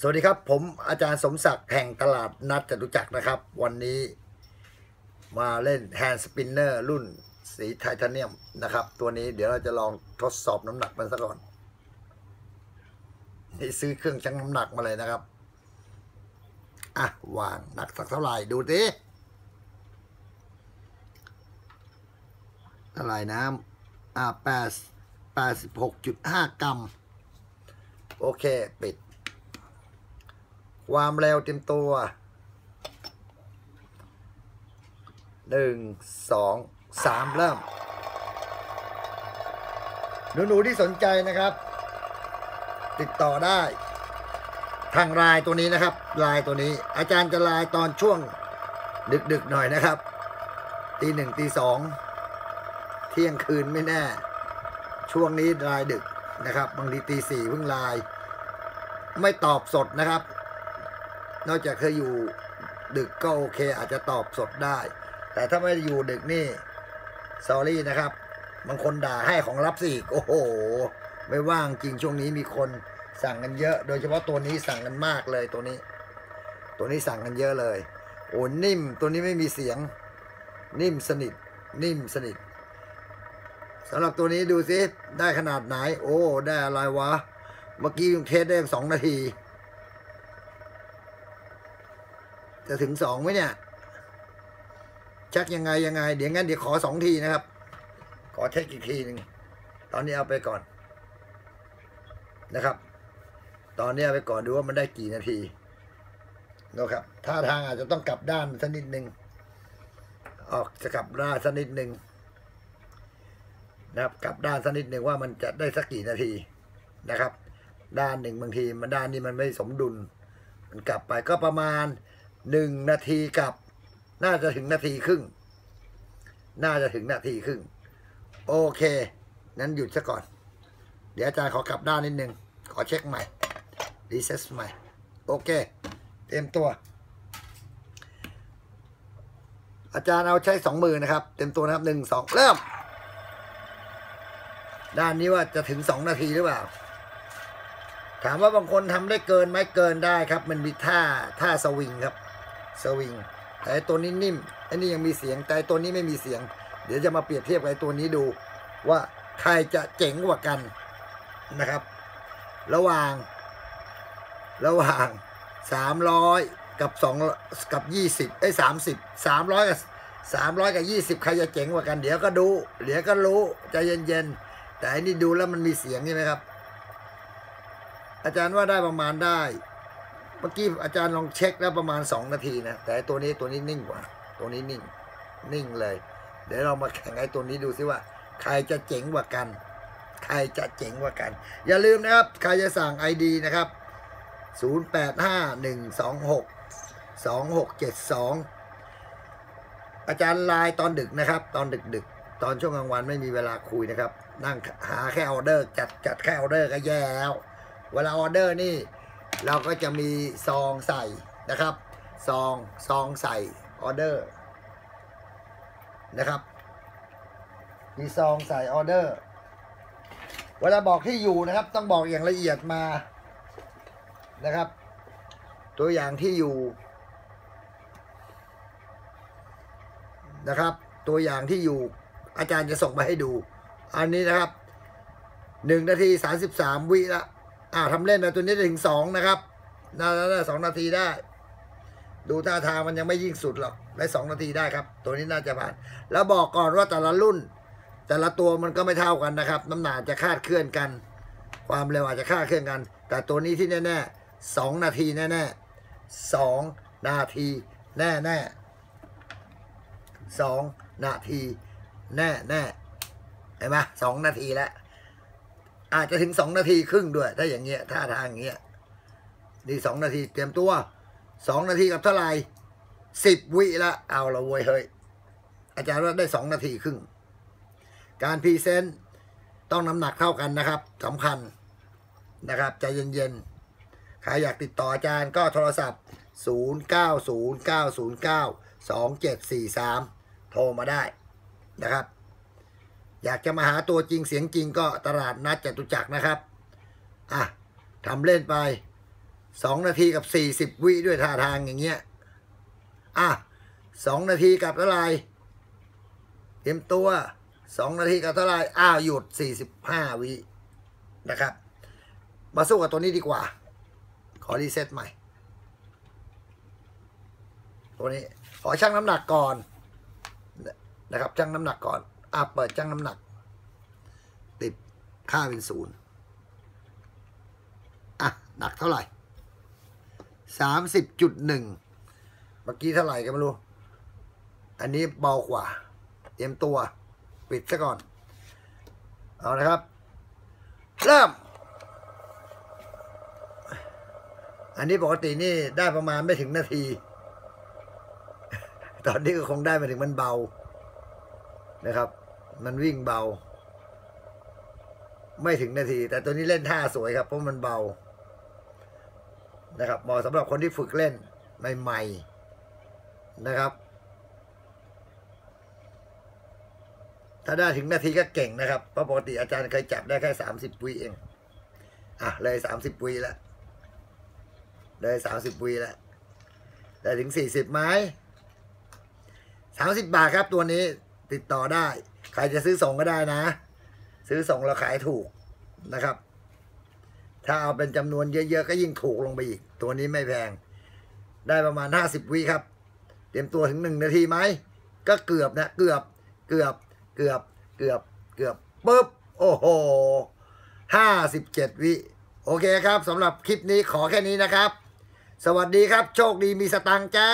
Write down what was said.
สวัสดีครับ ผมอาจารย์สมศักดิ์แห่งตลาดนัดจตุจักรนะครับ วันนี้มาเล่นแฮนด์สปินเนอร์รุ่นสีไทเทเนียมนะครับ ตัวนี้เดี๋ยวเราจะลองทดสอบน้ำหนักมันซะก่อน นี่ซื้อเครื่องชั่งน้ำหนักมาเลยนะครับ อะ วางหนักสักเท่าไหร่ดูดิเท่าไหร่น้ำอ่าแปดแปดสิบหกจุดห้ากรัม โอเค ปิด ความเร็วเต็มตัวหนึ่งสองสามเริ่ม หนูๆที่สนใจนะครับ ติดต่อได้ ทางลายตัวนี้นะครับ ลายตัวนี้ อาจารย์จะลายตอนช่วงดึกๆหน่อยนะครับ ตีหนึ่งตีสองเที่ยงคืนไม่แน่ ช่วงนี้ลายดึกนะครับ บางทีตีสี่เพิ่งลาย ไม่ตอบสดนะครับ นอกจากเคยอยู่ดึกก็โอเค อาจจะตอบสดได้ แต่ถ้าไม่อยู่ดึกนี่ s อรี่นะครับบางคนด่าให้ของรับสิอีกโอ้โห ไม่ว่างจริงช่วงนี้มีคนสั่งกันเยอะ โดยเฉพาะตัวนี้สั่งกันมากเลยตัวนี้ ตัวนี้สั่งกันเยอะเลย โอ้นิ่มตัวนี้ไม่มีเสียง นิ่มสนิท นิ่มสนิทสำหรับตัวนี้ดูซิได้ขนาดไหน โอ้ ได้อะไรวะ เมื่อกี้เทสได้สองนาที จะถึงสองไหมเนี่ย ชักยังไงยังไง เดี๋ยวงั้นเดี๋ยวขอสองทีนะครับ ขอเช็คอีกทีหนึ่งตอนนี้เอาไปก่อนนะครับ ตอนนี้เอาไปก่อนดูว่ามันได้กี่นาทีนะครับท่าทางอาจจะต้องกลับด้านสักนิดหนึ่งออกจะกลับด้านสักนิดหนึ่งนะครับ กลับด้านสักนิดหนึ่งว่ามันจะได้สักกี่นาทีนะครับ ด้านหนึ่งบางทีมันด้านนี้มันไม่สมดุล มันกลับไปก็ประมาณ หนึ่งนาทีกับ น่าจะถึงนาทีครึ่ง น่าจะถึงนาทีครึ่ง โอเค นั้นหยุดซะก่อน เดี๋ยวอาจารย์ขอกลับด้านนิดนึง ขอเช็คใหม่รีเซ็ตใหม่ โอเค เตรียมตัว อาจารย์เอาใช้สองมือนะครับ เต็มตัวนะครับหนึ่งสองเริ่ม ด้านนี้ว่าจะถึงสองนาทีหรือเปล่าถามว่าบางคนทำได้เกินไหมเกินได้ครับ มันมีท่าท่าสวิงครับ สวิงแต่ตัวนี้นิ่มไอ้นี่ยังมีเสียง แต่ตัวนี้ไม่มีเสียง เดี๋ยวจะมาเปรียบเทียบกับตัวนี้ดู ว่าใครจะเจ๋งกว่ากันนะครับ ระหว่าง ระหว่างสามร้อยกับสองกับยี่สิบไอ้สามสิบสามร้อยกับสามร้อยกับยี่สิบใครจะเจ๋งกว่ากัน เดี๋ยวก็ดูเดี๋ยวก็รู้ใจเย็นๆแต่อันนี้ดูแล้วมันมีเสียงใช่ไหมครับ อาจารย์ว่าได้ประมาณได้ เมื่อกี้อาจารย์ลองเช็คแล้วประมาณสองนาทีนะ แต่ตัวนี้ตัวนี้นิ่งกว่า ตัวนี้นิ่ง นิ่งเลย เดี๋ยวเรามาแข่งไอ้ตัวนี้ดูซิว่า ใครจะเจ๋งกว่ากัน ใครจะเจ๋งกว่ากัน อย่าลืมนะครับ ใครจะสั่ง ID นะครับ 0851262672 อาจารย์ไลน์ตอนดึกนะครับ ตอนดึกดึกตอนช่วงกลางวันไม่มีเวลาคุยนะครับ นั่งหาแค่ออเดอร์ จัดจัดแค่ออเดอร์ก็แย่แล้ว เวลาออเดอร์นี่ เราก็จะมีซองใส่นะครับ ซองซองใส่ออเดอร์นะครับ มีซองใส่ออเดอร์ เวลาบอกที่อยู่นะครับ ต้องบอกอย่างละเอียดมานะครับ ตัวอย่างที่อยู่นะครับ ตัวอย่างที่อยู่อาจารย์จะส่งมาให้ดู อันนี้นะครับหนึ่งนาทีสามสิบสามวิละ อ่าทำเล่นนะตัวนี้ถึงสองนะครับน่าจะสองนาทีได้ ดูท่าทางมันยังไม่ยิ่งสุดหรอกได้สองนาทีได้ครับ ตัวนี้น่าจะผ่าน แล้วบอกก่อนว่าแต่ละรุ่น แต่ละตัวมันก็ไม่เท่ากันนะครับ น้ำหนักจะคาดเคลื่อนกัน ความเร็วอาจจะคาดเคลื่อนกัน แต่ตัวนี้ที่แน่ๆสองนาทีแน่ๆสองนาทีแน่ๆสองนาที แน่ๆเห็นไหมสองนาทีแล้ว อาจจะถึงสองนาทีครึ่งด้วย ถ้าอย่างเงี้ยท่าทางอย่างเงี้ยนี่สองนาทีเตรียมตัวสองนาทีกับเท่าไหร่สิบวิละเอาละเว้ยเฮ้ยอาจารย์ว่าได้สองนาทีครึ่ง การพรีเซนต์ต้องน้ำหนักเท่ากันนะครับสำคัญนะครับใจเย็นๆใครอยากติดต่ออาจารย์ก็โทรศัพท์ 0909092743 โทรมาได้นะครับ อยากจะมาหาตัวจริงเสียงจริงก็ตลาดนัดจตุจักรนะครับ อะทำเล่นไปสองนาทีกับสี่สิบวิด้วยท่าทางอย่างเงี้ย อะสองนาทีกับเท่าไรเตรียมตัวสองนาทีกับเท่าไรอ้าวหยุดสี่สิบห้าวินะครับ มาสู้กับตัวนี้ดีกว่า ขอรีเซ็ตใหม่ ตัวนี้ ขอชั่งน้ำหนักก่อนนะครับชั่งน้ำหนักก่อน อะเปิดชั่งน้ำหนัก ติดค่าเป็นศูนย์อะ หนักเท่าไหร่สามสิบจุดหนึ่งเมื่อกี้เท่าไหร่กันไม่รู้ อันนี้เบากว่า เตรียมตัว ปิดซะก่อน เอานะครับ เริ่ม อันนี้ปกตินี่ได้ประมาณไม่ถึงนาที ตอนนี้ก็คงได้มาถึงมันเบานะครับ มันวิ่งเบา ไม่ถึงนาที แต่ตัวนี้เล่นท่าสวยครับ เพราะมันเบา นะครับเหมาะสำหรับคนที่ฝึกเล่นใหม่ๆนะครับ ถ้าได้ถึงนาทีก็เก่งนะครับเพราะปกติอาจารย์เคยจับได้แค่สามสิบวิเองอะเลยสามสิบวิแล้วเลยสามสิบวิแล้วได้ถึงสี่สิบไหมสามสิบบาทครับตัวนี้ติดต่อได้ ใครจะซื้อส่งก็ได้นะ ซื้อส่งเราขายถูกนะครับ ถ้าเอาเป็นจำนวนเยอะๆ ก็ยิ่งถูกลงไปอีก ตัวนี้ไม่แพง ได้ประมาณห้าสิบวิครับ เตรียมตัวถึงหนึ่งนาทีไหม ก็เกือบนะ เกือบ เกือบ เกือบ เกือบ เกือบปุ๊บ โอ้โหห้าสิบเจ็ดวิ โอเคครับสำหรับคลิปนี้ขอแค่นี้นะครับ สวัสดีครับ โชคดีมีสตังค์จ้า